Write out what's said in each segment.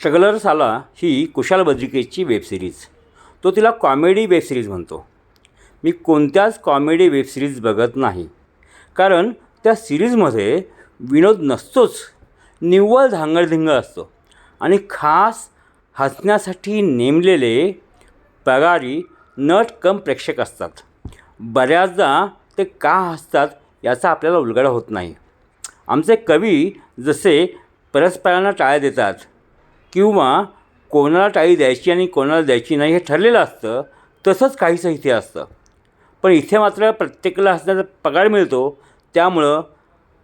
Strugglers आला ही Kushal बद्रिकेची web series तो तिला कॉमेडी वेबसिरीज म्हणतो. मी कोणत्याच कॉमेडी वेबसिरीज बघत नाही. कारण त्या सिरीजमध्ये विनोद नसतोच. निव्वळ धांगडधिंग असतो. आणि खास हसण्यासाठी नेमलेले पगारी नट कम प्रेक्षक असतात. बऱ्याचदा ते का हसतात याचा आपल्याला उलगडा होत नाही. आमचे कवी जसे परस्परांना टाळ्या देतात किंवा कोणाला टाळी द्यायची आणि कोणाला द्यायची नाही हे ठरलेलं असतं तसंच काहीसं इथे असतं. पण इथे मात्र प्रत्येकाला हसण्याचा पगार मिळतो त्यामुळं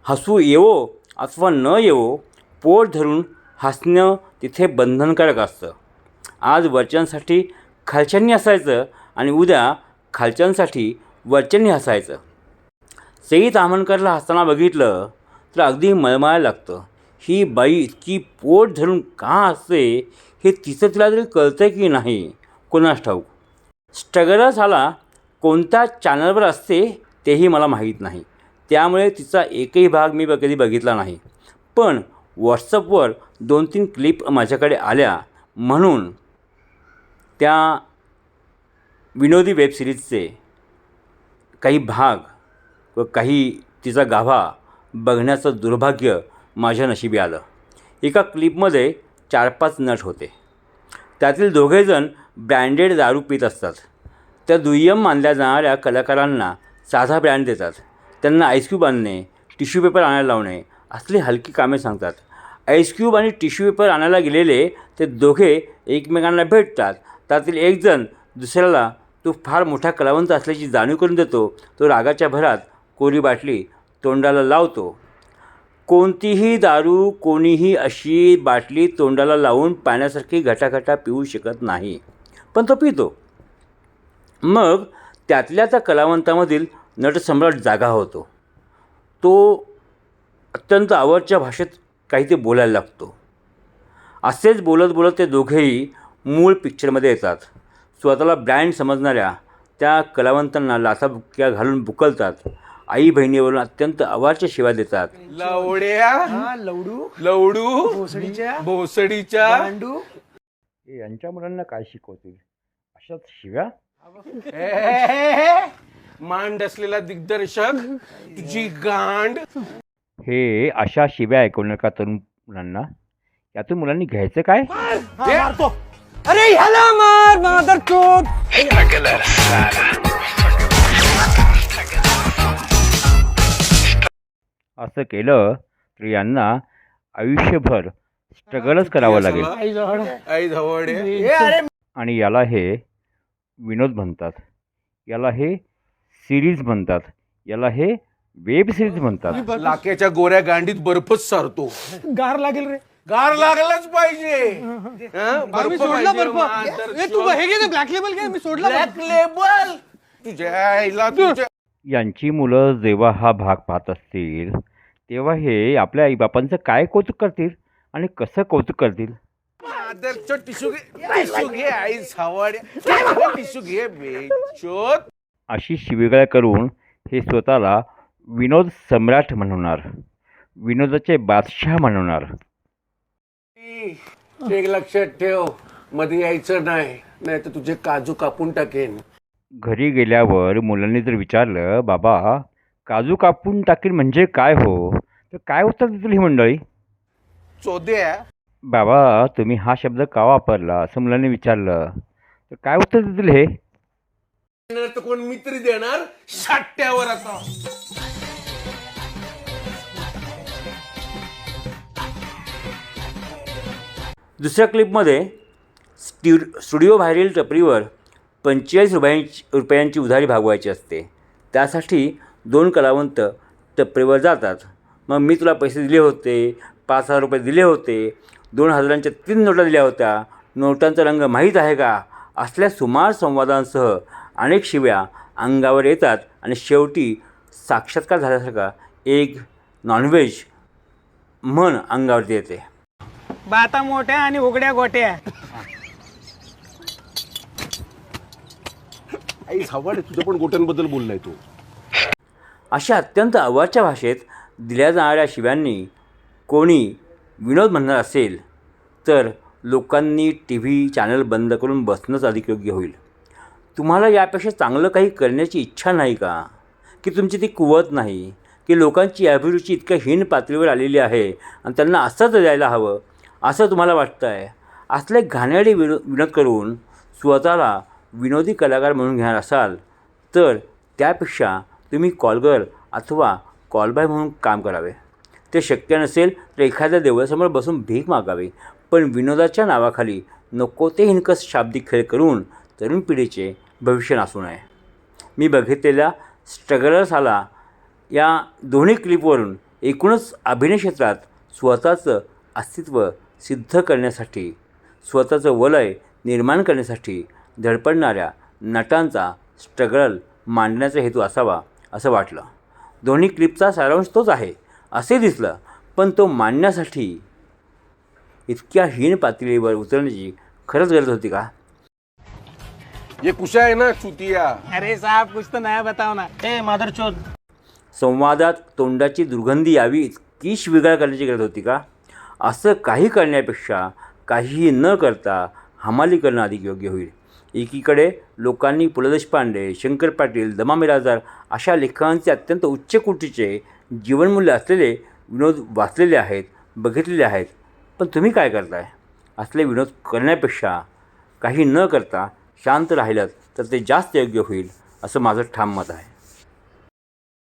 हसू येवो अथवा न येवो पोट धरून हसणं तिथे बंधनकारक असतं. आज वरच्यांसाठी खालच्यांनी हसायचं आणि उद्या खालच्यांसाठी वरच्यांनी हसायचं. सई तामणकरला हसताना बघितलं तर अगदी मळमळायला लागतं. ही बाई इतकी पोट धरून का असते हे तिचं तिला तरी कळतं की नाही? कोणास ठाऊक. स्ट्रगलर्स आला कोणत्या चॅनलवर असते तेही मला माहीत नाही. त्यामुळे तिचा एकही भाग मी कधी बघितला नाही. पण व्हॉट्सअपवर दोन तीन क्लिप माझ्याकडे आल्या. म्हणून त्या विनोदी वेबसिरीजचे काही भाग व काही तिचा गाभा बघण्याचं दुर्भाग्य माझ्या नशिबी आलं. एका क्लिपमध्ये चार पाच नट होते. त्यातील दोघेजण ब्रँडेड दारू पित असतात. त्या दुय्यम मानल्या जाणाऱ्या कलाकारांना साधा ब्रँड देतात. त्यांना आईस्क्यूब आणणे टिश्यू पेपर आणायला लावणे असली हलकी कामे सांगतात. आईस्क्यूब आणि टिश्यू पेपर आणायला गेलेले ते दोघे एकमेकांना भेटतात. त्यातील एकजण दुसऱ्याला तो फार मोठा कलावंत असल्याची जाणीव करून देतो. तो रागाच्या भरात कोरी बाटली तोंडाला लावतो. कोणतीही दारू कोणीही अशी बाटली तोंडाला लावून पाण्यासारखी घटाघटा पिऊ शकत नाही. पण तो पितो. मग त्यातल्या त्या कलावंतामधील नटसम्राट जागा होतो. तो अत्यंत आवडच्या भाषेत काही ते बोलायला लागतो. असेच बोलत बोलत ते दोघेही मूळ पिक्चरमध्ये येतात. स्वतःला ब्रँड समजणाऱ्या त्या कलावंतांना लाथाबुक्या घालून बुकलतात. आई बहिणीवरून अत्यंत आवारच्या शिव्या देतात. लवड्या? हा लवडू. लवडू? भोसडीच्या. भोसडीच्या? गांडू यांच्या मुलांना काय शिकवतील? अशाच शिव्या. मांड असलेला दिग्दर्शक तुझी गांड. हे अशा शिव्या ऐकवणार का तरुण मुलांना? यातून मुलांनी घ्यायचं काय? अरे ह्याला मार मादर असं केलं तर यांना आयुष्यभर स्ट्रगलच करावं लागेल. आई जवळ आणि याला हे विनोद म्हणतात. याला हे सिरीज म्हणतात. याला हे वेब सिरीज म्हणतात. लाक्याच्या गोऱ्या गांडीत बर्फच सारतो. गार लागेल रे. गार लागलाच पाहिजे. हं? बर्फ सोडला पाहिजे, बर्फ. ए, तू हे घे ब्लॅक लेबल घे मी सोडला ब्लॅक लेबल तुझ्या आईला तुझ्या यांची मुलं जेव्हा हा भाग पाहत असतील तेव्हा हे आपल्या आईबापांचं काय कौतुक करतील आणि कसं कौतुक करतील? मादरचं टिशू घे टिशू घे आई सावड्या. टिशू घे बेचोत. अशी शिवीगाळ करून हे स्वतःला विनोद सम्राट म्हणवणार विनोदाचे बादशाह म्हणवणार. एक लक्षात ठेवमध्ये यायचं नाही नाही तर तुझे काजू कापून टाकेन. घरी गेल्यावर मुलांनी जर विचारलं बाबा काजू कापून टाकील म्हणजे काय हो? तर काय उत्तर देतील ही मंडळी? चोद्या बाबा तुम्ही हा शब्द का वापरला? असं मुलांनी विचारलं. तर काय उत्तर देतील हे? तर कोण मित्री देणार? साठ्यावर आता. दुसऱ्या क्लिपमध्ये स्ट्यु स्टुडिओबाहेरील टपरीवर पंचेचाळीस रुपयांची रुपयांची उधारी भागवायची असते. त्यासाठी दोन कलावंत टपरीवर जातात. मग मी तुला पैसे दिले होते पाच हजार रुपये दिले होते दोन हजारांच्या तीन नोटा दिल्या होत्या. नोटांचा रंग माहीत आहे का? असल्या सुमार संवादांसह अनेक शिव्या अंगावर येतात आणि शेवटी साक्षात्कार झाल्यासारखा एक नॉनव्हेज म्हण अंगावरती येते. बाता मोठ्या आणि उघड्या गोट्या. आई सावड तुझ्या पण गोट्यांबद्दल बोललाय तू. अशा अत्यंत आवाजच्या भाषेत दिल्या जाणाऱ्या शिव्यांनी कोणी विनोद म्हणणार असेल तर लोकांनी टी व्ही चॅनल बंद करून बसणंच अधिक योग्य होईल. तुम्हाला यापेक्षा चांगलं काही करण्याची इच्छा नाही का? की तुमची ती कुवत नाही? की लोकांची अभिरुची इतक्या हीन पातळीवर आलेली आहे आणि त्यांना असंच द्यायला हवं असं तुम्हाला वाटतं आहे असले घाणेरडे विनो विनोद करून स्वतःला विनोदी कलाकार म्हणून घेणार असाल तर त्यापेक्षा तुम्ही कॉलगर अथवा कॉलबाय म्हणून काम करावे. ते शक्य नसेल तर एखाद्या देवळासमोर बसून भीक मागावी. पण विनोदाच्या नावाखाली नको ते हिनकस शाब्दिक खेळ करून तरुण पिढीचे भविष्य नासू नये. मी बघितलेल्या स्ट्रगलर्स आला या दोन्ही क्लिपवरून एकूणच अभिनय क्षेत्रात स्वतःचं अस्तित्व सिद्ध करण्यासाठी स्वतःचं वलय निर्माण करण्यासाठी धडपडणाऱ्या नटांचा स्ट्रगल मांडण्याचा हेतू असावा असं वाटलं. दोन्ही क्लिपचा सारांश तोच आहे असे दिसलं पण तो मांडण्यासाठी इतक्या हीन पातळीवर उतरण्याची खरंच गरज होती का? ये कुशा आहे ना चुतिया? अरे साहब कुछ तो नया बताओ ना. ए मादर चोद संवादात तोंडाची दुर्गंधी यावी इतकी शिविगाळ करण्याची गरज होती का? असं काही करण्यापेक्षा काहीही न करता हमाली करणं अधिक योग्य होईल. एकीकडे लोकांनी पु ल देशपांडे शंकर पाटील दमा मिराजार अशा लेखकांचे अत्यंत उच्च कोटीचे जीवनमूल्य असलेले विनोद वाचलेले आहेत बघितलेले आहेत. पण तुम्ही काय करताय? असले विनोद करण्यापेक्षा काही न करता शांत राहिलं तर ते जास्त योग्य होईल असं माझं ठाम मत आहे.